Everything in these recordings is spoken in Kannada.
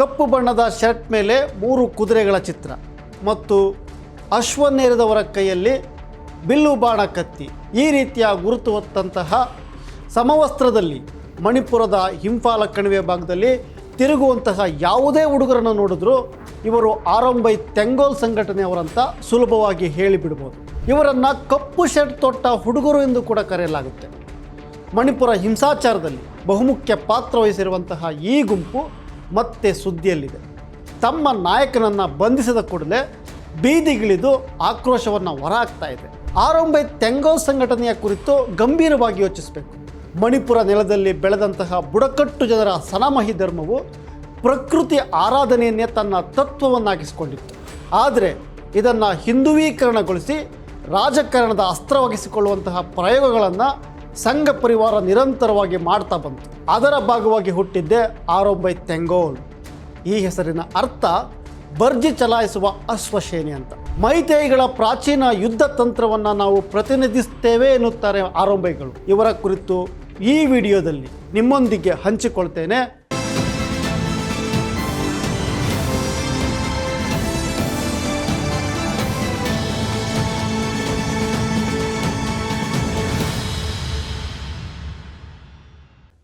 ಕಪ್ಪು ಬಣ್ಣದ ಶರ್ಟ್ ಮೇಲೆ ಮೂರು ಕುದುರೆಗಳ ಚಿತ್ರ ಮತ್ತು ಅಶ್ವನೇರದವರ ಕೈಯಲ್ಲಿ ಬಿಲ್ಲು ಬಾಣ ಕತ್ತಿ. ಈ ರೀತಿಯ ಗುರುತು ಹೊತ್ತಂತಹ ಸಮವಸ್ತ್ರದಲ್ಲಿ ಮಣಿಪುರದ ಹಿಂಫಾಲ ಕಣಿವೆ ಭಾಗದಲ್ಲಿ ತಿರುಗುವಂತಹ ಯಾವುದೇ ಹುಡುಗರನ್ನು ನೋಡಿದ್ರೂ ಇವರು ಆರಂಭೈ ತೆಂಗೋಲ್ ಸಂಘಟನೆಯವರಂತ ಸುಲಭವಾಗಿ ಹೇಳಿಬಿಡ್ಬೋದು. ಇವರನ್ನು ಕಪ್ಪು ಶರ್ಟ್ ತೊಟ್ಟ ಹುಡುಗರು ಎಂದು ಕೂಡ ಕರೆಯಲಾಗುತ್ತೆ. ಮಣಿಪುರ ಹಿಂಸಾಚಾರದಲ್ಲಿ ಬಹುಮುಖ್ಯ ಪಾತ್ರ ವಹಿಸಿರುವಂತಹ ಈ ಗುಂಪು ಮತ್ತೆ ಸುದ್ದಿಯಲ್ಲಿದೆ. ತಮ್ಮ ನಾಯಕನನ್ನು ಬಂಧಿಸಿದ ಕೂಡಲೇ ಬೀದಿಗಿಳಿದು ಆಕ್ರೋಶವನ್ನು ಹೊರಹಾಕ್ತಾ ಇದೆ. ಆರಂಭ ತೆಂಗೋ ಸಂಘಟನೆಯ ಕುರಿತು ಗಂಭೀರವಾಗಿ ಯೋಚಿಸಬೇಕು. ಮಣಿಪುರ ನೆಲದಲ್ಲಿ ಬೆಳೆದಂತಹ ಬುಡಕಟ್ಟು ಜನರ ಸನಮಹಿ ಧರ್ಮವು ಪ್ರಕೃತಿ ಆರಾಧನೆಯನ್ನೇ ತನ್ನ ತತ್ವವನ್ನಾಗಿಸಿಕೊಂಡಿತ್ತು. ಆದರೆ ಇದನ್ನು ಹಿಂದುವೀಕರಣಗೊಳಿಸಿ ರಾಜಕಾರಣದ ಅಸ್ತ್ರವಾಗಿಸಿಕೊಳ್ಳುವಂತಹ ಪ್ರಯೋಗಗಳನ್ನು ಸಂಘ ಪರಿವಾರ ನಿರಂತರವಾಗಿ ಮಾಡ್ತಾ ಬಂತು. ಅದರ ಭಾಗವಾಗಿ ಹುಟ್ಟಿದ್ದೆ ಆರೋಂಬೈ ತೆಂಗೋಲ್. ಈ ಹೆಸರಿನ ಅರ್ಥ ಬರ್ಜಿ ಚಲಾಯಿಸುವ ಅಶ್ವಸೇನೆ ಅಂತ. ಮೈತೇಯಿಗಳ ಪ್ರಾಚೀನ ಯುದ್ಧ ತಂತ್ರವನ್ನು ನಾವು ಪ್ರತಿನಿಧಿಸ್ತೇವೆ ಎನ್ನುತ್ತಾರೆ ಆರೋಬೈಗಳು ಇವರ ಕುರಿತು ಈ ವಿಡಿಯೋದಲ್ಲಿ ನಿಮ್ಮೊಂದಿಗೆ ಹಂಚಿಕೊಳ್ತೇನೆ.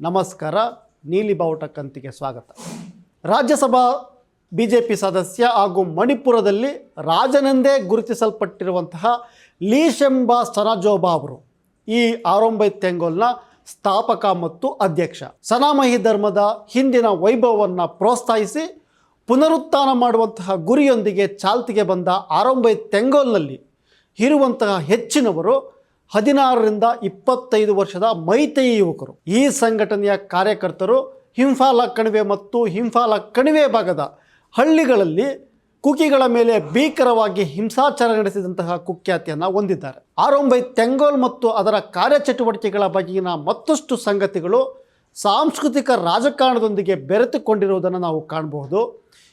ನಮಸ್ಕಾರ, ನೀಲಿ ಬಾವುಟ ಕಂತಿಗೆ ಸ್ವಾಗತ. ರಾಜ್ಯಸಭಾ ಬಿ ಜೆ ಪಿ ಸದಸ್ಯ ಹಾಗೂ ಮಣಿಪುರದಲ್ಲಿ ರಾಜನೆಂದೇ ಗುರುತಿಸಲ್ಪಟ್ಟಿರುವಂತಹ ಲೀಶೆಂಬಾ ಸನಜೋಬಾ ಅವರು ಈ ಆರೋಂಬೈ ತೆಂಗೋಲ್ನ ಸ್ಥಾಪಕ ಮತ್ತು ಅಧ್ಯಕ್ಷ. ಸನಾಮಹಿ ಧರ್ಮದ ಹಿಂದಿನ ವೈಭವವನ್ನು ಪ್ರೋತ್ಸಾಹಿಸಿ ಪುನರುತ್ಥಾನ ಮಾಡುವಂತಹ ಗುರಿಯೊಂದಿಗೆ ಚಾಲ್ತಿಗೆ ಬಂದ ಆರೋಂಬೈ ತೆಂಗೋಲ್ನಲ್ಲಿ ಇರುವಂತಹ ಹೆಚ್ಚಿನವರು ಹದಿನಾರರಿಂದ ಇಪ್ಪತ್ತೈದು ವರ್ಷದ ಮೈತೈ ಯುವಕರು. ಈ ಸಂಘಟನೆಯ ಕಾರ್ಯಕರ್ತರು ಹಿಂಫಾಲ ಕಣಿವೆ ಮತ್ತು ಹಿಂಫಾಲ ಕಣಿವೆ ಭಾಗದ ಹಳ್ಳಿಗಳಲ್ಲಿ ಕುಕಿಗಳ ಮೇಲೆ ಭೀಕರವಾಗಿ ಹಿಂಸಾಚಾರ ನಡೆಸಿದಂತಹ ಕುಖ್ಯಾತಿಯನ್ನು ಹೊಂದಿದ್ದಾರೆ. ಆರೋಂಬೈ ತೆಂಗೋಲ್ ಮತ್ತು ಅದರ ಕಾರ್ಯಚಟುವಟಿಕೆಗಳ ಬಗೆಗಿನ ಮತ್ತಷ್ಟು ಸಂಗತಿಗಳು ಸಾಂಸ್ಕೃತಿಕ ರಾಜಕಾರಣದೊಂದಿಗೆ ಬೆರೆತುಕೊಂಡಿರುವುದನ್ನು ನಾವು ಕಾಣಬಹುದು.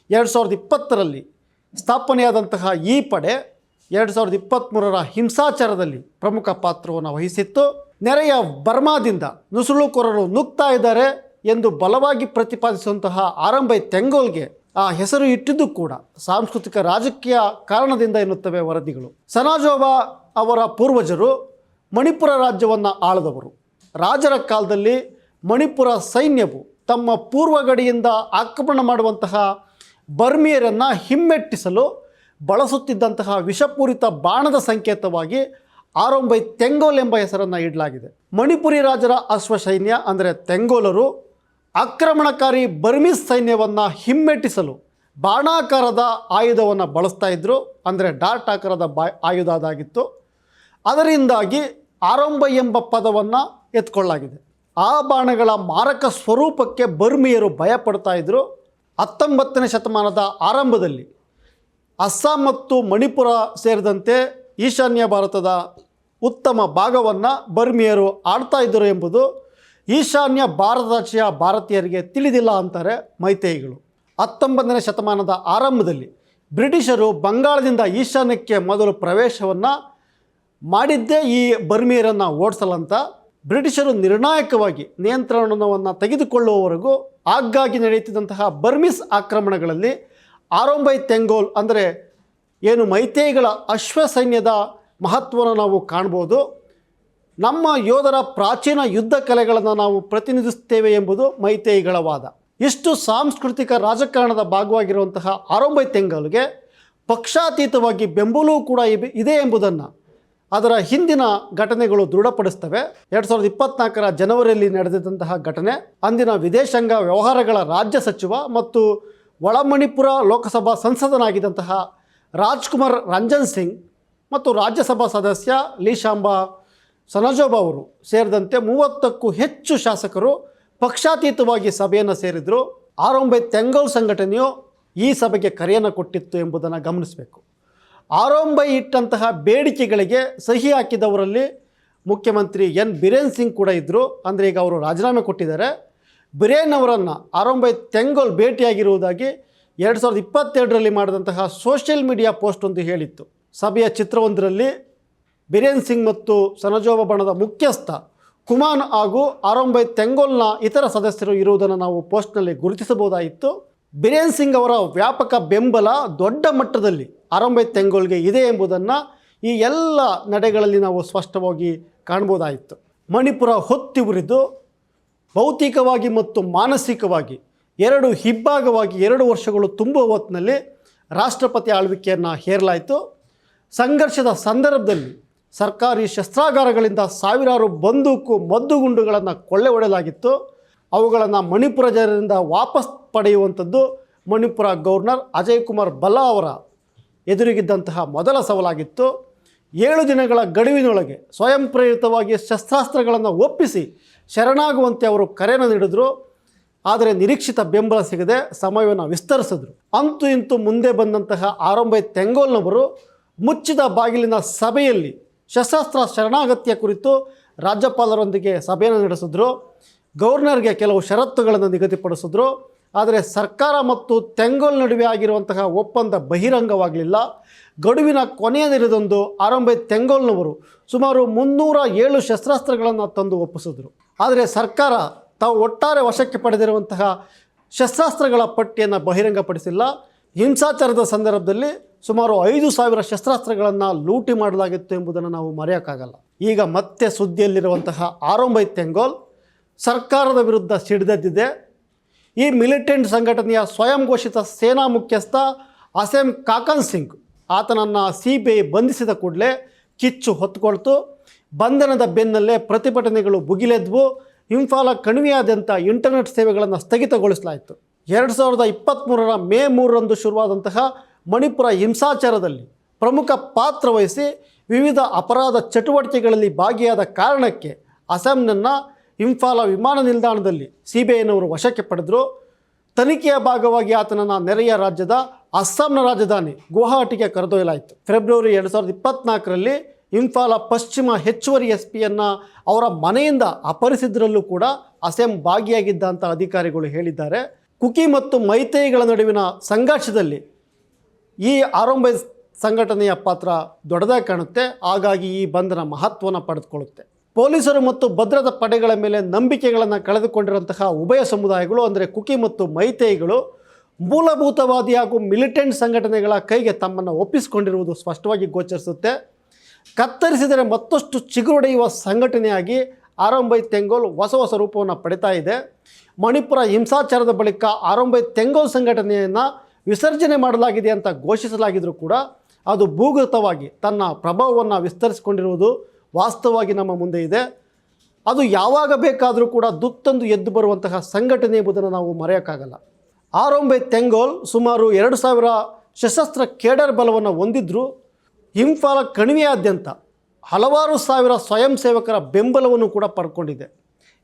ಎರಡು ಸಾವಿರದ ಇಪ್ಪತ್ತರಲ್ಲಿ ಸ್ಥಾಪನೆಯಾದಂತಹ ಈ ಪಡೆ ಎರಡು ಸಾವಿರದ ಇಪ್ಪತ್ತ್ಮೂರರ ಹಿಂಸಾಚಾರದಲ್ಲಿ ಪ್ರಮುಖ ಪಾತ್ರವನ್ನು ವಹಿಸಿತ್ತು. ನೆರೆಯ ಬರ್ಮಾದಿಂದ ನುಸುಳುಕೋರರು ನುಗ್ತಾ ಇದ್ದಾರೆ ಎಂದು ಬಲವಾಗಿ ಪ್ರತಿಪಾದಿಸುವಂತಹ ಆರಂಭೈ ತೆಂಗೋಲ್ಗೆ ಆ ಹೆಸರು ಇಟ್ಟಿದ್ದು ಕೂಡ ಸಾಂಸ್ಕೃತಿಕ ರಾಜಕೀಯ ಕಾರಣದಿಂದ ಎನ್ನುತ್ತವೆ ವರದಿಗಳು. ಸನಾಜೋಬಾ ಅವರ ಪೂರ್ವಜರು ಮಣಿಪುರ ರಾಜ್ಯವನ್ನು ಆಳದವರು. ರಾಜರ ಕಾಲದಲ್ಲಿ ಮಣಿಪುರ ಸೈನ್ಯವು ತಮ್ಮ ಪೂರ್ವ ಗಡಿಯಿಂದ ಆಕ್ರಮಣ ಮಾಡುವಂತಹ ಬರ್ಮಿಯರನ್ನು ಹಿಮ್ಮೆಟ್ಟಿಸಲು ಬಳಸುತ್ತಿದ್ದಂತಹ ವಿಷಪೂರಿತ ಬಾಣದ ಸಂಕೇತವಾಗಿ ಆರೊಂಬೈ ತೆಂಗೋಲ್ ಎಂಬ ಹೆಸರನ್ನು ಇಡಲಾಗಿದೆ. ಮಣಿಪುರಿ ರಾಜರ ಅಶ್ವಸೈನ್ಯ ಅಂದರೆ ತೆಂಗೋಲರು ಆಕ್ರಮಣಕಾರಿ ಬರ್ಮೀಸ್ ಸೈನ್ಯವನ್ನು ಹಿಮ್ಮೆಟ್ಟಿಸಲು ಬಾಣಾಕಾರದ ಆಯುಧವನ್ನು ಬಳಸ್ತಾ ಇದ್ದರು ಅಂದರೆ ಡಾಟ್ ಆಕಾರದ ಬಾ ಆಯುಧ ಅದಾಗಿತ್ತು. ಅದರಿಂದಾಗಿ ಆರಂಭ ಎಂಬ ಪದವನ್ನು ಎತ್ಕೊಳ್ಳಲಾಗಿದೆ. ಆ ಬಾಣಗಳ ಮಾರಕ ಸ್ವರೂಪಕ್ಕೆ ಬರ್ಮಿಯರು ಭಯಪಡ್ತಾ ಇದ್ದರು ಹತ್ತೊಂಬತ್ತನೇ ಶತಮಾನದ ಆರಂಭದಲ್ಲಿ ಅಸ್ಸಾಂ ಮತ್ತು ಮಣಿಪುರ ಸೇರಿದಂತೆ ಈಶಾನ್ಯ ಭಾರತದ ಉತ್ತಮ ಭಾಗವನ್ನು ಬರ್ಮಿಯರು ಆಡ್ತಾ ಇದ್ದರು ಎಂಬುದು ಈಶಾನ್ಯ ಭಾರತಾಚೆಯ ಭಾರತೀಯರಿಗೆ ತಿಳಿದಿಲ್ಲ ಅಂತಾರೆ ಮೈತೇಯಿಗಳು. ಹತ್ತೊಂಬತ್ತನೇ ಶತಮಾನದ ಆರಂಭದಲ್ಲಿ ಬ್ರಿಟಿಷರು ಬಂಗಾಳದಿಂದ ಈಶಾನ್ಯಕ್ಕೆ ಮೊದಲು ಪ್ರವೇಶವನ್ನು ಮಾಡಿದ್ದೇ ಈ ಬರ್ಮಿಯರನ್ನು ಓಡಿಸಲಂತ ಬ್ರಿಟಿಷರು ನಿರ್ಣಾಯಕವಾಗಿ ನಿಯಂತ್ರಣವನ್ನು ತೆಗೆದುಕೊಳ್ಳುವವರೆಗೂ ಆಗಾಗ್ಗೆ ನಡೆಯುತ್ತಿದ್ದಂತಹ ಬರ್ಮಿಸ್ ಆಕ್ರಮಣಗಳಲ್ಲಿ ಆರೋಂಬೈ ತೆಂಗೋಲ್ ಅಂದರೆ ಏನು ಮೈತೇಯಿಗಳ ಅಶ್ವ ಸೈನ್ಯದ ಮಹತ್ವವನ್ನು ನಾವು ಕಾಣ್ಬೋದು. ನಮ್ಮ ಯೋಧರ ಪ್ರಾಚೀನ ಯುದ್ಧ ಕಲೆಗಳನ್ನು ನಾವು ಪ್ರತಿನಿಧಿಸುತ್ತೇವೆ ಎಂಬುದು ಮೈತೇಯಿಗಳ ವಾದ. ಇಷ್ಟು ಸಾಂಸ್ಕೃತಿಕ ರಾಜಕಾರಣದ ಭಾಗವಾಗಿರುವಂತಹ ಆರೋಂಬೈ ತೆಂಗಲ್ಗೆ ಪಕ್ಷಾತೀತವಾಗಿ ಬೆಂಬಲವೂ ಕೂಡ ಇದೆ ಎಂಬುದನ್ನು ಅದರ ಹಿಂದಿನ ಘಟನೆಗಳು ದೃಢಪಡಿಸ್ತವೆ. ಎರಡು ಸಾವಿರದ ಇಪ್ಪತ್ನಾಲ್ಕರ ಜನವರಿಯಲ್ಲಿ ನಡೆದಂತಹ ಘಟನೆ, ಅಂದಿನ ವಿದೇಶಾಂಗ ವ್ಯವಹಾರಗಳ ರಾಜ್ಯ ಸಚಿವ ಮತ್ತು ಒಳಮಣಿಪುರ ಲೋಕಸಭಾ ಸಂಸದನಾಗಿದ್ದಂತಹ ರಾಜ್ಕುಮಾರ್ ರಂಜನ್ ಸಿಂಗ್ ಮತ್ತು ರಾಜ್ಯಸಭಾ ಸದಸ್ಯ ಲೀಶಾಂಬಾ ಸನಜೋಬಾ ಅವರು ಸೇರಿದಂತೆ ಮೂವತ್ತಕ್ಕೂ ಹೆಚ್ಚು ಶಾಸಕರು ಪಕ್ಷಾತೀತವಾಗಿ ಸಭೆಯನ್ನು ಸೇರಿದರು. ಆರೊಂಬೆ ತೆಂಗಲ್ ಸಂಘಟನೆಯು ಈ ಸಭೆಗೆ ಕರೆಯನ್ನು ಕೊಟ್ಟಿತ್ತು ಎಂಬುದನ್ನು ಗಮನಿಸಬೇಕು. ಆರೋಂಬೈ ಇಟ್ಟಂತಹ ಬೇಡಿಕೆಗಳಿಗೆ ಸಹಿ ಹಾಕಿದವರಲ್ಲಿ ಮುಖ್ಯಮಂತ್ರಿ ಎನ್. ಬಿರೇನ್ ಸಿಂಗ್ ಕೂಡ ಇದ್ದರು ಅಂದರೆ ಈಗ ಅವರು ರಾಜೀನಾಮೆ ಕೊಟ್ಟಿದ್ದಾರೆ. ಬಿರೇನ್ ಅವರನ್ನು ಆರಂಭೈ ತೆಂಗೋಲ್ ಭೇಟಿಯಾಗಿರುವುದಾಗಿ ಎರಡು ಸಾವಿರದ ಇಪ್ಪತ್ತೆರಡರಲ್ಲಿ ಮಾಡಿದಂತಹ ಸೋಷಿಯಲ್ ಮೀಡಿಯಾ ಪೋಸ್ಟ್ ಒಂದು ಹೇಳಿತ್ತು. ಸಭೆಯ ಚಿತ್ರವೊಂದರಲ್ಲಿ ಬಿರೇನ್ ಸಿಂಗ್ ಮತ್ತು ಸನಜೋಬ ಬಣದ ಮುಖ್ಯಸ್ಥ ಕುಮಾನ್ ಹಾಗೂ ಆರಂಭೈ ತೆಂಗೋಲ್ನ ಇತರ ಸದಸ್ಯರು ಇರುವುದನ್ನು ನಾವು ಪೋಸ್ಟ್ನಲ್ಲಿ ಗುರುತಿಸಬಹುದಾಗಿತ್ತು. ಬಿರೇನ್ ಸಿಂಗ್ ಅವರ ವ್ಯಾಪಕ ಬೆಂಬಲ ದೊಡ್ಡ ಮಟ್ಟದಲ್ಲಿ ಆರಂಭೈ ತೆಂಗೋಲ್ಗೆ ಇದೆ ಎಂಬುದನ್ನು ಈ ಎಲ್ಲ ನಡೆಗಳಲ್ಲಿ ನಾವು ಸ್ಪಷ್ಟವಾಗಿ ಕಾಣ್ಬೋದಾಯಿತು ಮಣಿಪುರ ಹೊತ್ತಿ ಉರಿದು ಭೌತಿಕವಾಗಿ ಮತ್ತು ಮಾನಸಿಕವಾಗಿ ಎರಡು ಹಿಬ್ಬಾಗವಾಗಿ ಎರಡು ವರ್ಷಗಳು ತುಂಬುವ ಹೊತ್ತಿನಲ್ಲಿ ರಾಷ್ಟ್ರಪತಿ ಆಳ್ವಿಕೆಯನ್ನು ಹೇರಲಾಯಿತು. ಸಂಘರ್ಷದ ಸಂದರ್ಭದಲ್ಲಿ ಸರ್ಕಾರಿ ಶಸ್ತ್ರಾಗಾರಗಳಿಂದ ಸಾವಿರಾರು ಬಂದೂಕು ಮದ್ದುಗುಂಡುಗಳನ್ನು ಕೊಳ್ಳೆ ಹೊಡೆಯಲಾಗಿತ್ತು. ಅವುಗಳನ್ನು ಮಣಿಪುರ ಜನರಿಂದ ವಾಪಸ್ ಪಡೆಯುವಂಥದ್ದು ಮಣಿಪುರ ಗವರ್ನರ್ ಅಜಯ್ ಕುಮಾರ್ ಬಲ್ಲಾ ಅವರ ಎದುರಿಗಿದ್ದಂತಹ ಮೊದಲ ಸವಾಲಾಗಿತ್ತು. ಏಳು ದಿನಗಳ ಗಡುವಿನೊಳಗೆ ಸ್ವಯಂ ಪ್ರೇರಿತವಾಗಿ ಶಸ್ತ್ರಾಸ್ತ್ರಗಳನ್ನು ಒಪ್ಪಿಸಿ ಶರಣಾಗುವಂತೆ ಅವರು ಕರೆಯನ್ನು ನೀಡಿದ್ರು. ಆದರೆ ನಿರೀಕ್ಷಿತ ಬೆಂಬಲ ಸಿಗದೆ ಸಮಯವನ್ನು ವಿಸ್ತರಿಸಿದ್ರು. ಅಂತೂ ಇಂತೂ ಮುಂದೆ ಬಂದಂತಹ ಆರಂಭೈ ತೆಂಗೋಲ್ನವರು ಮುಚ್ಚಿದ ಬಾಗಿಲಿನ ಸಭೆಯಲ್ಲಿ ಶಸ್ತ್ರಾಸ್ತ್ರ ಶರಣಾಗತ್ಯ ಕುರಿತು ರಾಜ್ಯಪಾಲರೊಂದಿಗೆ ಸಭೆಯನ್ನು ನಡೆಸಿದ್ರು. ಗವರ್ನರ್ಗೆ ಕೆಲವು ಷರತ್ತುಗಳನ್ನು ನಿಗದಿಪಡಿಸಿದ್ರು. ಆದರೆ ಸರ್ಕಾರ ಮತ್ತು ತೆಂಗೋಲ್ ನಡುವೆ ಆಗಿರುವಂತಹ ಒಪ್ಪಂದ ಬಹಿರಂಗವಾಗಲಿಲ್ಲ. ಗಡುವಿನ ಕೊನೆಯ ದಿನದಂದು ಆರಂಭ ತೆಂಗೋಲ್ನವರು ಸುಮಾರು ಮುನ್ನೂರ ಏಳು ಶಸ್ತ್ರಾಸ್ತ್ರಗಳನ್ನು ತಂದು ಒಪ್ಪಿಸಿದರು. ಆದರೆ ಸರ್ಕಾರ ತಾವು ಒಟ್ಟಾರೆ ವಶಕ್ಕೆ ಪಡೆದಿರುವಂತಹ ಶಸ್ತ್ರಾಸ್ತ್ರಗಳ ಪಟ್ಟಿಯನ್ನು ಬಹಿರಂಗಪಡಿಸಿಲ್ಲ. ಹಿಂಸಾಚಾರದ ಸಂದರ್ಭದಲ್ಲಿ ಸುಮಾರು ಐದು ಸಾವಿರ ಶಸ್ತ್ರಾಸ್ತ್ರಗಳನ್ನು ಲೂಟಿ ಮಾಡಲಾಗಿತ್ತು ಎಂಬುದನ್ನು ನಾವು ಮರೆಯೋಕ್ಕಾಗಲ್ಲ. ಈಗ ಮತ್ತೆ ಸುದ್ದಿಯಲ್ಲಿರುವಂತಹ ಆರಂಭ ತೆಂಗೋಲ್ ಸರ್ಕಾರದ ವಿರುದ್ಧ ಸಿಡಿದೆದ್ದಿದೆ. ಈ ಮಿಲಿಟೆಂಟ್ ಸಂಘಟನೆಯ ಸ್ವಯಂ ಘೋಷಿತ ಸೇನಾ ಮುಖ್ಯಸ್ಥ ಅಸೆಂ ಕಾಕನ್ ಸಿಂಗ್ ಆತನನ್ನು ಸಿ ಬಿ ಐ ಬಂಧಿಸಿದ ಕೂಡಲೇ ಕಿಚ್ಚು ಹೊತ್ತುಕೊಳ್ತು ಬಂಧನದ ಬೆನ್ನಲ್ಲೇ ಪ್ರತಿಭಟನೆಗಳು ಬುಗಿಲೆದ್ವು ಇಂಫಾಲ ಕಣಿವೆಯಾದ್ಯಂತ ಇಂಟರ್ನೆಟ್ ಸೇವೆಗಳನ್ನು ಸ್ಥಗಿತಗೊಳಿಸಲಾಯಿತು. ಎರಡು ಸಾವಿರದ ಇಪ್ಪತ್ತ್ಮೂರರ ಮೇ ಮೂರರಂದು ಶುರುವಾದಂತಹ ಮಣಿಪುರ ಹಿಂಸಾಚಾರದಲ್ಲಿ ಪ್ರಮುಖ ಪಾತ್ರ ವಹಿಸಿ ವಿವಿಧ ಅಪರಾಧ ಚಟುವಟಿಕೆಗಳಲ್ಲಿ ಭಾಗಿಯಾದ ಕಾರಣಕ್ಕೆ ಅಸ್ಸಾಂನನ್ನು ಇಂಫಾಲ ವಿಮಾನ ನಿಲ್ದಾಣದಲ್ಲಿ ಸಿ ಬಿ ಐನವರು ವಶಕ್ಕೆ ಪಡೆದರು. ತನಿಖೆಯ ಭಾಗವಾಗಿ ಆತನನ್ನು ನೆರೆಯ ರಾಜ್ಯದ ಅಸ್ಸಾಂನ ರಾಜಧಾನಿ ಗುವಾಹಟಿಗೆ ಕರೆದೊಯ್ಯಲಾಯಿತು. ಫೆಬ್ರವರಿ ಎರಡು ಸಾವಿರದ ಇಪ್ಪತ್ತ್ನಾಲ್ಕರಲ್ಲಿ ಇಂಫಾಲ ಪಶ್ಚಿಮ ಹೆಚ್ಚುವರಿ ಎಸ್ ಪಿಯನ್ನು ಅವರ ಮನೆಯಿಂದ ಅಪಹರಿಸಿದ್ರಲ್ಲೂ ಕೂಡ ಅಸೆಂ ಭಾಗಿಯಾಗಿದ್ದ ಅಂತ ಅಧಿಕಾರಿಗಳು ಹೇಳಿದ್ದಾರೆ. ಕುಕಿ ಮತ್ತು ಮೈತೈಗಳ ನಡುವಿನ ಸಂಘರ್ಷದಲ್ಲಿ ಈ ಆರಂಭ ಸಂಘಟನೆಯ ಪಾತ್ರ ದೊಡ್ಡದಾಗಿ ಕಾಣುತ್ತೆ. ಹಾಗಾಗಿ ಈ ಬಂಧನ ಮಹತ್ವನ ಪಡೆದುಕೊಳ್ಳುತ್ತೆ. ಪೊಲೀಸರು ಮತ್ತು ಭದ್ರತಾ ಪಡೆಗಳ ಮೇಲೆ ನಂಬಿಕೆಗಳನ್ನು ಕಳೆದುಕೊಂಡಿರುವಂತಹ ಉಭಯ ಸಮುದಾಯಗಳು, ಅಂದರೆ ಕುಕಿ ಮತ್ತು ಮೈತೇಯಿಗಳು, ಮೂಲಭೂತವಾದಿ ಹಾಗೂ ಮಿಲಿಟೆಂಟ್ ಸಂಘಟನೆಗಳ ಕೈಗೆ ತಮ್ಮನ್ನು ಒಪ್ಪಿಸಿಕೊಂಡಿರುವುದು ಸ್ಪಷ್ಟವಾಗಿ ಗೋಚರಿಸುತ್ತೆ. ಕತ್ತರಿಸಿದರೆ ಮತ್ತಷ್ಟು ಚಿಗುರೊಡೆಯುವ ಸಂಘಟನೆಯಾಗಿ ಆರಂಭೈ ತೆಂಗೋಲ್ ಹೊಸ ಹೊಸ ರೂಪವನ್ನು ಪಡಿತಾ ಇದೆ. ಮಣಿಪುರ ಹಿಂಸಾಚಾರದ ಬಳಿಕ ಆರಂಭೈ ತೆಂಗೋಲ್ ಸಂಘಟನೆಯನ್ನು ವಿಸರ್ಜನೆ ಮಾಡಲಾಗಿದೆ ಅಂತ ಘೋಷಿಸಲಾಗಿದ್ದರೂ ಕೂಡ ಅದು ಭೂಗತವಾಗಿ ತನ್ನ ಪ್ರಭಾವವನ್ನು ವಿಸ್ತರಿಸಿಕೊಂಡಿರುವುದು ವಾಸ್ತವವಾಗಿ ನಮ್ಮ ಮುಂದೆ ಇದೆ. ಅದು ಯಾವಾಗ ಬೇಕಾದರೂ ಕೂಡ ದುತ್ತಂದು ಎದ್ದು ಬರುವಂತಹ ಸಂಘಟನೆ ಎಂಬುದನ್ನು ನಾವು ಮರೆಯೋಕ್ಕಾಗಲ್ಲ. ಆರೊಂಬೆ ತೆಂಗೋಲ್ ಸುಮಾರು ಎರಡು ಸಾವಿರ ಸಶಸ್ತ್ರ ಕೇಡರ್ ಬಲವನ್ನು ಹೊಂದಿದ್ದರೂ ಇಂಫಾಲ ಕಣಿವೆಯಾದ್ಯಂತ ಹಲವಾರು ಸಾವಿರ ಸ್ವಯಂ ಸೇವಕರ ಬೆಂಬಲವನ್ನು ಕೂಡ ಪಡ್ಕೊಂಡಿದೆ.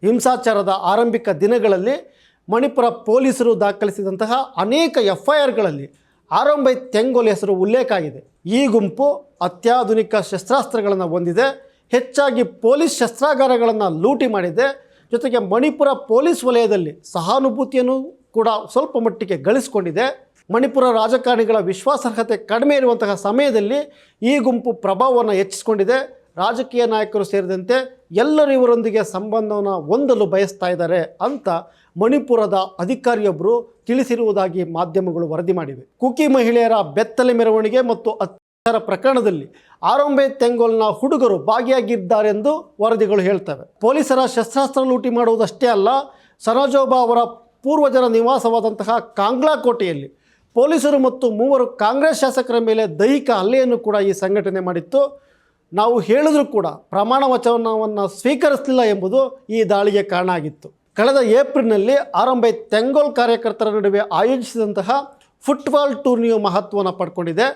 ಹಿಂಸಾಚಾರದ ಆರಂಭಿಕ ದಿನಗಳಲ್ಲಿ ಮಣಿಪುರ ಪೊಲೀಸರು ದಾಖಲಿಸಿದಂತಹ ಅನೇಕ ಎಫ್ ಐ ಆರ್ಗಳಲ್ಲಿ ಆರಂಭೈ ತೆಂಗೋಲ್ ಹೆಸರು ಉಲ್ಲೇಖ ಆಗಿದೆ. ಈ ಗುಂಪು ಅತ್ಯಾಧುನಿಕ ಶಸ್ತ್ರಾಸ್ತ್ರಗಳನ್ನು ಹೊಂದಿದೆ. ಹೆಚ್ಚಾಗಿ ಪೊಲೀಸ್ ಶಸ್ತ್ರಾಗಾರಗಳನ್ನು ಲೂಟಿ ಮಾಡಿದೆ. ಜೊತೆಗೆ ಮಣಿಪುರ ಪೊಲೀಸ್ ವಲಯದಲ್ಲಿ ಸಹಾನುಭೂತಿಯನ್ನು ಕೂಡ ಸ್ವಲ್ಪ ಮಟ್ಟಿಗೆ ಗಳಿಸಿಕೊಂಡಿದೆ. ಮಣಿಪುರ ರಾಜಕಾರಣಿಗಳ ವಿಶ್ವಾಸಾರ್ಹತೆ ಕಡಿಮೆ ಇರುವಂತಹ ಸಮಯದಲ್ಲಿ ಈ ಗುಂಪು ಪ್ರಭಾವವನ್ನು ಹೆಚ್ಚಿಸಿಕೊಂಡಿದೆ. ರಾಜಕೀಯ ನಾಯಕರು ಸೇರಿದಂತೆ ಎಲ್ಲರೂ ಇವರೊಂದಿಗೆ ಸಂಬಂಧವನ್ನು ಹೊಂದಲು ಬಯಸ್ತಾ ಇದ್ದಾರೆ ಅಂತ ಮಣಿಪುರದ ಅಧಿಕಾರಿಯೊಬ್ಬರು ತಿಳಿಸಿರುವುದಾಗಿ ಮಾಧ್ಯಮಗಳು ವರದಿ ಮಾಡಿವೆ. ಕುಕಿ ಮಹಿಳೆಯರ ಬೆತ್ತಲೆ ಮೆರವಣಿಗೆ ಮತ್ತು ಪ್ರಕರಣದಲ್ಲಿ ಆರಂಭೆ ತೆಂಗೋಲ್ನ ಹುಡುಗರು ಭಾಗಿಯಾಗಿದ್ದಾರೆಂದು ವರದಿಗಳು ಹೇಳ್ತವೆ. ಪೊಲೀಸರ ಶಸ್ತ್ರಾಸ್ತ್ರ ಲೂಟಿ ಮಾಡುವುದಷ್ಟೇ ಅಲ್ಲ, ಸರೋಜೋಬಾ ಅವರ ಪೂರ್ವಜರ ನಿವಾಸವಾದಂತಹ ಕಾಂಗ್ಲಾ ಕೋಟೆಯಲ್ಲಿ ಪೊಲೀಸರು ಮತ್ತು ಮೂವರು ಕಾಂಗ್ರೆಸ್ ಶಾಸಕರ ಮೇಲೆ ದೈಹಿಕ ಹಲ್ಲೆಯನ್ನು ಕೂಡ ಈ ಸಂಘಟನೆ ಮಾಡಿತ್ತು. ನಾವು ಹೇಳಿದರೂ ಕೂಡ ಪ್ರಮಾಣ ವಚನವನ್ನು ಸ್ವೀಕರಿಸಲಿಲ್ಲ ಎಂಬುದು ಈ ದಾಳಿಗೆ ಕಾರಣ ಆಗಿತ್ತು. ಕಳೆದ ಏಪ್ರಿಲ್ನಲ್ಲಿ ಆರಂಭ ತೆಂಗೋಲ್ ಕಾರ್ಯಕರ್ತರ ನಡುವೆ ಆಯೋಜಿಸಿದಂತಹ ಫುಟ್ಬಾಲ್ ಟೂರ್ನಿಯು ಮಹತ್ವವನ್ನು ಪಡ್ಕೊಂಡಿದೆ.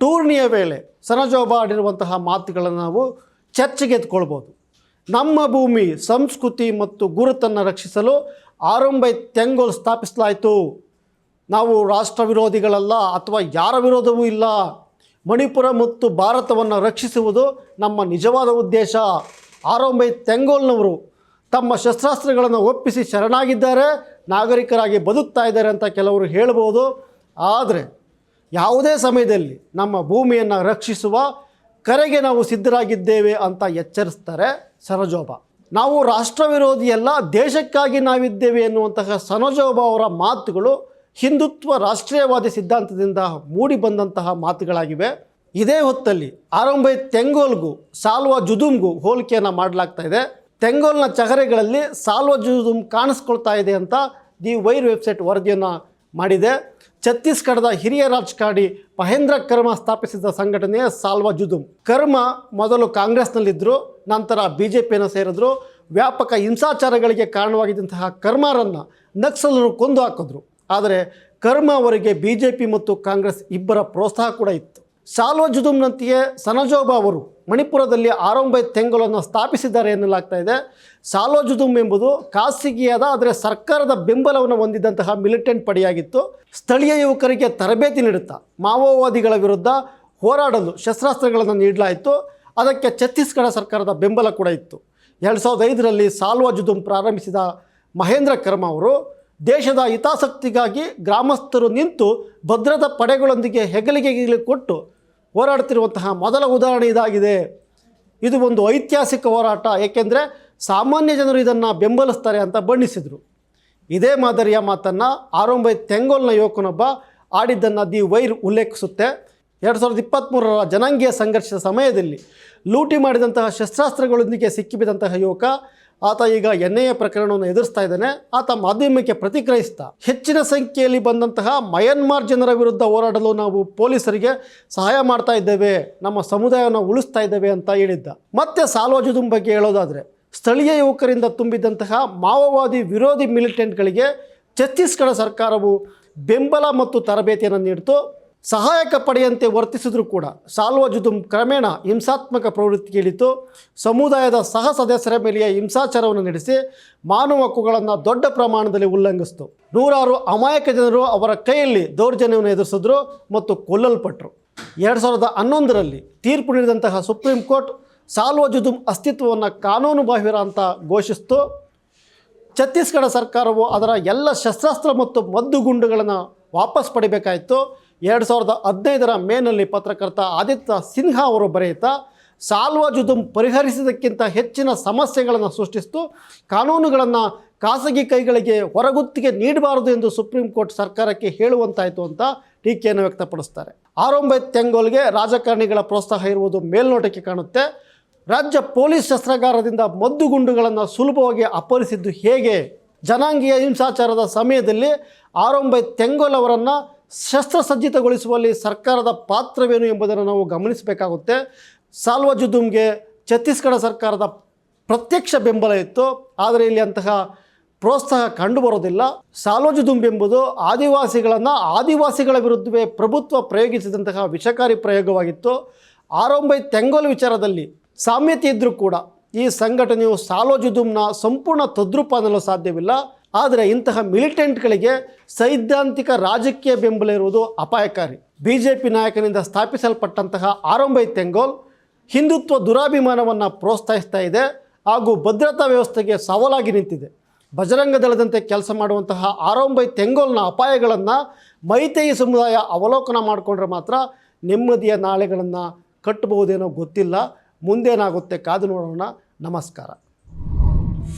ಟೂರ್ನಿಯ ವೇಳೆ ಸನಜೋಬಾ ಆಡಿರುವಂತಹ ಮಾತುಗಳನ್ನು ನಾವು ಚರ್ಚೆಗೆ ಎತ್ಕೊಳ್ಬೋದು. ನಮ್ಮ ಭೂಮಿ, ಸಂಸ್ಕೃತಿ ಮತ್ತು ಗುರುತನ್ನು ರಕ್ಷಿಸಲು ಆರಂಭ ತೆಂಗೋಲ್ ಸ್ಥಾಪಿಸಲಾಯಿತು. ನಾವು ರಾಷ್ಟ್ರ ವಿರೋಧಿಗಳಲ್ಲ ಅಥವಾ ಯಾರ ವಿರೋಧವೂ ಇಲ್ಲ. ಮಣಿಪುರ ಮತ್ತು ಭಾರತವನ್ನು ರಕ್ಷಿಸುವುದು ನಮ್ಮ ನಿಜವಾದ ಉದ್ದೇಶ. ಆರೋಂಬೈ ತೆಂಗೋಲ್ನವರು ತಮ್ಮ ಶಸ್ತ್ರಾಸ್ತ್ರಗಳನ್ನು ಒಪ್ಪಿಸಿ ಶರಣಾಗಿದ್ದಾರೆ, ನಾಗರಿಕರಾಗಿ ಬದುಕ್ತಾ ಇದ್ದಾರೆ ಅಂತ ಕೆಲವರು ಹೇಳ್ಬೋದು. ಆದರೆ ಯಾವುದೇ ಸಮಯದಲ್ಲಿ ನಮ್ಮ ಭೂಮಿಯನ್ನು ರಕ್ಷಿಸುವ ಕರೆಗೆ ನಾವು ಸಿದ್ಧರಾಗಿದ್ದೇವೆ ಅಂತ ಎಚ್ಚರಿಸ್ತಾರೆ ಸರೋಜೋಬ ನಾವು ರಾಷ್ಟ್ರ ವಿರೋಧಿಯಲ್ಲ ದೇಶಕ್ಕಾಗಿ ನಾವಿದ್ದೇವೆ ಎನ್ನುವಂತಹ ಸನಜೋಬ ಅವರ ಮಾತುಗಳು ಹಿಂದುತ್ವ ರಾಷ್ಟ್ರೀಯವಾದಿ ಸಿದ್ಧಾಂತದಿಂದ ಮೂಡಿ ಬಂದಂತಹ ಮಾತುಗಳಾಗಿವೆ. ಇದೇ ಹೊತ್ತಲ್ಲಿ ಆರಂಭ ತೆಂಗೋಲ್ಗೂ, ಸಾಲ್ವ ಜುದುಮ್ಗೂ ಹೋಲಿಕೆಯನ್ನು ಮಾಡಲಾಗ್ತಾ ಇದೆ. ತೆಂಗೋಲ್ನ ಚಹರೆಗಳಲ್ಲಿ ಸಾಲ್ವ ಜುದುಮ್ ಕಾಣಿಸ್ಕೊಳ್ತಾ ಇದೆ ಅಂತ ದಿ ವೈರ್ ವೆಬ್ಸೈಟ್ ವರದಿಯನ್ನು ಮಾಡಿದೆ. ಛತ್ತೀಸ್ಗಢದ ಹಿರಿಯ ರಾಜಕಾರಣಿ ಮಹೇಂದ್ರ ಕರ್ಮ ಸ್ಥಾಪಿಸಿದ ಸಂಘಟನೆ ಸಾಲ್ವ ಜುದುಮ್. ಕರ್ಮ ಮೊದಲು ಕಾಂಗ್ರೆಸ್ನಲ್ಲಿದ್ದರು ನಂತರ ಬಿ ಜೆ ಪಿಯನ್ನು ಸೇರಿದ್ರು. ವ್ಯಾಪಕ ಹಿಂಸಾಚಾರಗಳಿಗೆ ಕಾರಣವಾಗಿದ್ದಂತಹ ಕರ್ಮರನ್ನು ನಕ್ಸಲರು ಕೊಂದು ಹಾಕಿದ್ರು. ಆದರೆ ಕರ್ಮ ಅವರಿಗೆ ಬಿ ಜೆ ಪಿ ಮತ್ತು ಕಾಂಗ್ರೆಸ್ ಇಬ್ಬರ ಪ್ರೋತ್ಸಾಹ ಕೂಡ ಇತ್ತು. ಸಾಲ್ವ ಜುದುಮ್ನಂತೆಯೇ ಸನಜೋಬಾ ಅವರು ಮಣಿಪುರದಲ್ಲಿ ಆರಂಭ ತೆಂಗಲನ್ನು ಸ್ಥಾಪಿಸಿದ್ದಾರೆ ಎನ್ನಲಾಗ್ತಾ ಇದೆ. ಸಾಲೋಜುದುಮ್ ಎಂಬುದು ಖಾಸಗಿಯಾದ, ಆದರೆ ಸರ್ಕಾರದ ಬೆಂಬಲವನ್ನು ಹೊಂದಿದಂತಹ ಮಿಲಿಟೆಂಟ್ ಪಡೆಯಾಗಿತ್ತು. ಸ್ಥಳೀಯ ಯುವಕರಿಗೆ ತರಬೇತಿ ನೀಡುತ್ತಾ ಮಾವೋವಾದಿಗಳ ವಿರುದ್ಧ ಹೋರಾಡಲು ಶಸ್ತ್ರಾಸ್ತ್ರಗಳನ್ನು ನೀಡಲಾಯಿತು. ಅದಕ್ಕೆ ಛತ್ತೀಸ್ಗಢ ಸರ್ಕಾರದ ಬೆಂಬಲ ಕೂಡ ಇತ್ತು. ಎರಡು ಸಾವಿರದ ಐದರಲ್ಲಿ ಸಾಲ್ವಾಜುದುಮ್ ಪ್ರಾರಂಭಿಸಿದ ಮಹೇಂದ್ರ ಕರ್ಮ ಅವರು, ದೇಶದ ಹಿತಾಸಕ್ತಿಗಾಗಿ ಗ್ರಾಮಸ್ಥರು ನಿಂತು ಭದ್ರತಾ ಪಡೆಗಳೊಂದಿಗೆ ಹೆಗಲಿಗೆ ಕೊಟ್ಟು ಹೋರಾಡ್ತಿರುವಂತಹ ಮೊದಲ ಉದಾಹರಣೆ ಇದಾಗಿದೆ. ಇದು ಒಂದು ಐತಿಹಾಸಿಕ ಹೋರಾಟ. ಏಕೆಂದರೆ ಸಾಮಾನ್ಯ ಜನರು ಇದನ್ನು ಬೆಂಬಲಿಸ್ತಾರೆ ಅಂತ ಬಣ್ಣಿಸಿದರು. ಇದೇ ಮಾದರಿಯ ಮಾತನ್ನು ಆರಂಭ ತೆಂಗೋಲ್ನ ಯುವಕನೊಬ್ಬ ಆಡಿದ್ದನ್ನು ದಿ ವೈರ್ ಉಲ್ಲೇಖಿಸುತ್ತೆ. ಎರಡು ಸಾವಿರದ ಇಪ್ಪತ್ತ್ಮೂರರ ಜನಾಂಗೀಯ ಸಂಘರ್ಷದ ಸಮಯದಲ್ಲಿ ಲೂಟಿ ಮಾಡಿದಂತಹ ಶಸ್ತ್ರಾಸ್ತ್ರಗಳೊಂದಿಗೆ ಸಿಕ್ಕಿಬಿದ್ದಂತಹ ಯುವಕ ಆತ ಈಗ ಎನ್ ಎ ಪ್ರಕರಣವನ್ನು ಎದುರಿಸ್ತಾ ಇದ್ದಾನೆ. ಆತ ಮಾಧ್ಯಮಕ್ಕೆ ಪ್ರತಿಕ್ರಿಯಿಸ್ತಾ, ಹೆಚ್ಚಿನ ಸಂಖ್ಯೆಯಲ್ಲಿ ಬಂದಂತಹ ಮಯನ್ಮಾರ್ ಜನರ ವಿರುದ್ಧ ಹೋರಾಡಲು ನಾವು ಪೊಲೀಸರಿಗೆ ಸಹಾಯ ಮಾಡ್ತಾ ಇದ್ದೇವೆ, ನಮ್ಮ ಸಮುದಾಯವನ್ನು ಉಳಿಸ್ತಾ ಇದ್ದೇವೆ ಅಂತ ಹೇಳಿದ್ದ. ಮತ್ತೆ ಸಾಲೋಜುದುಂ ಬಗ್ಗೆ ಹೇಳೋದಾದರೆ, ಸ್ಥಳೀಯ ಯುವಕರಿಂದ ತುಂಬಿದಂತಹ ಮಾವೋವಾದಿ ವಿರೋಧಿ ಮಿಲಿಟೆಂಟ್ಗಳಿಗೆ ಛತ್ತೀಸ್ಗಢ ಸರ್ಕಾರವು ಬೆಂಬಲ ಮತ್ತು ತರಬೇತಿಯನ್ನು ನೀಡಿತು. ಸಹಾಯಕ ಪಡೆಯಂತೆ ವರ್ತಿಸಿದರೂ ಕೂಡ ಸಾಲ್ವಜುದುಂ ಕ್ರಮೇಣ ಹಿಂಸಾತ್ಮಕ ಪ್ರವೃತ್ತಿ ಇಳಿತು ಸಮುದಾಯದ ಸಹ ಸದಸ್ಯರ ಮೇಲೆಯೇ ಹಿಂಸಾಚಾರವನ್ನು ನಡೆಸಿ ಮಾನವ ಹಕ್ಕುಗಳನ್ನು ದೊಡ್ಡ ಪ್ರಮಾಣದಲ್ಲಿ ಉಲ್ಲಂಘಿಸಿತು. ನೂರಾರು ಅಮಾಯಕ ಜನರು ಅವರ ಕೈಯಲ್ಲಿ ದೌರ್ಜನ್ಯವನ್ನು ಎದುರಿಸಿದ್ರು ಮತ್ತು ಕೊಲ್ಲಲ್ಪಟ್ಟರು ಎರಡು ಸಾವಿರದ ಹನ್ನೊಂದರಲ್ಲಿ ತೀರ್ಪು ನೀಡಿದಂತಹ ಸುಪ್ರೀಂ ಕೋರ್ಟ್ ಸಾಲ್ವಜುದುಂ ಅಸ್ತಿತ್ವವನ್ನು ಕಾನೂನು ಬಾಹಿರ ಅಂತ ಘೋಷಿಸಿತು. ಛತ್ತೀಸ್ಗಢ ಸರ್ಕಾರವು ಅದರ ಎಲ್ಲ ಶಸ್ತ್ರಾಸ್ತ್ರ ಮತ್ತು ಮದ್ದುಗುಂಡುಗಳನ್ನು ವಾಪಸ್ ಪಡಿಬೇಕಾಯಿತು. ಎರಡು ಸಾವಿರದ ಹದಿನೈದರ ಮೇನಲ್ಲಿ ಪತ್ರಕರ್ತ ಆದಿತ್ಯ ಸಿನ್ಹಾ ಅವರು ಬರೆಯುತ್ತಾ, ಸಾಲ್ವಾ ಜುದುಂ ಪರಿಹರಿಸಿದಕ್ಕಿಂತ ಹೆಚ್ಚಿನ ಸಮಸ್ಯೆಗಳನ್ನು ಸೃಷ್ಟಿಸಿತು. ಕಾನೂನುಗಳನ್ನು ಖಾಸಗಿ ಕೈಗಳಿಗೆ ಹೊರಗುತ್ತಿಗೆ ನೀಡಬಾರದು ಎಂದು ಸುಪ್ರೀಂ ಕೋರ್ಟ್ ಸರ್ಕಾರಕ್ಕೆ ಹೇಳುವಂತಾಯಿತು ಅಂತ ಟೀಕೆಯನ್ನು ವ್ಯಕ್ತಪಡಿಸ್ತಾರೆ. ಆರಂಭ ತೆಂಗೋಲ್ಗೆ ರಾಜಕಾರಣಿಗಳ ಪ್ರೋತ್ಸಾಹ ಇರುವುದು ಮೇಲ್ನೋಟಕ್ಕೆ ಕಾಣುತ್ತೆ. ರಾಜ್ಯ ಪೊಲೀಸ್ ಶಸ್ತ್ರಾಗಾರದಿಂದ ಮದ್ದುಗುಂಡುಗಳನ್ನು ಸುಲಭವಾಗಿ ಅಪಹರಿಸಿದ್ದು ಹೇಗೆ? ಜನಾಂಗೀಯ ಹಿಂಸಾಚಾರದ ಸಮಯದಲ್ಲಿ ಆರೋಂಬೈ ತೆಂಗೋಲ್ ಅವರನ್ನು ಶಸ್ತ್ರಸಜ್ಜಿತಗೊಳಿಸುವಲ್ಲಿ ಸರ್ಕಾರದ ಪಾತ್ರವೇನು ಎಂಬುದನ್ನು ನಾವು ಗಮನಿಸಬೇಕಾಗುತ್ತೆ. ಸಾಲ್ವಜುದುಮ್ಗೆ ಛತ್ತೀಸ್ಗಢ ಸರ್ಕಾರದ ಪ್ರತ್ಯಕ್ಷ ಬೆಂಬಲ ಇತ್ತು. ಆದರೆ ಇಲ್ಲಿ ಅಂತಹ ಪ್ರೋತ್ಸಾಹ ಕಂಡುಬರೋದಿಲ್ಲ ಸಾಲ್ವಜುದುಂಬ್ ಎಂಬುದು ಆದಿವಾಸಿಗಳನ್ನು ಆದಿವಾಸಿಗಳ ವಿರುದ್ಧವೇ ಪ್ರಭುತ್ವ ಪ್ರಯೋಗಿಸಿದಂತಹ ವಿಷಕಾರಿ ಪ್ರಯೋಗವಾಗಿತ್ತು. ಆರೊಂಬೈ ತೆಂಗೋಲ್ ವಿಚಾರದಲ್ಲಿ ಸಾಮ್ಯತೆ ಇದ್ದರೂ ಕೂಡ ಈ ಸಂಘಟನೆಯು ಸಾಲೋಜುದುಮ್ನ ಸಂಪೂರ್ಣ ತದ್ರೂಪ ಅನ್ನಲು ಸಾಧ್ಯವಿಲ್ಲ. ಆದರೆ ಇಂತಹ ಮಿಲಿಟೆಂಟ್ಗಳಿಗೆ ಸೈದ್ಧಾಂತಿಕ ರಾಜಕೀಯ ಬೆಂಬಲ ಇರುವುದು ಅಪಾಯಕಾರಿ. ಬಿ ಜೆ ಪಿ ನಾಯಕನಿಂದ ಸ್ಥಾಪಿಸಲ್ಪಟ್ಟಂತಹ ಆರಂಭೈ ತೆಂಗೋಲ್ ಹಿಂದುತ್ವ ದುರಾಭಿಮಾನವನ್ನು ಪ್ರೋತ್ಸಾಹಿಸ್ತಾ ಇದೆ ಹಾಗೂ ಭದ್ರತಾ ವ್ಯವಸ್ಥೆಗೆ ಸವಾಲಾಗಿ ನಿಂತಿದೆ. ಬಜರಂಗ ದಳದಂತೆ ಕೆಲಸ ಮಾಡುವಂತಹ ಆರಂಭೈ ತೆಂಗೋಲ್ನ ಅಪಾಯಗಳನ್ನು ಮೈತೈ ಸಮುದಾಯ ಅವಲೋಕನ ಮಾಡಿಕೊಂಡ್ರೆ ಮಾತ್ರ ನೆಮ್ಮದಿಯ ನಾಳೆಗಳನ್ನು ಕಟ್ಟಬಹುದೇನೋ ಗೊತ್ತಿಲ್ಲ. ಮುಂದೇನಾಗುತ್ತೆ ಕಾದು ನೋಡೋಣ. ನಮಸ್ಕಾರ.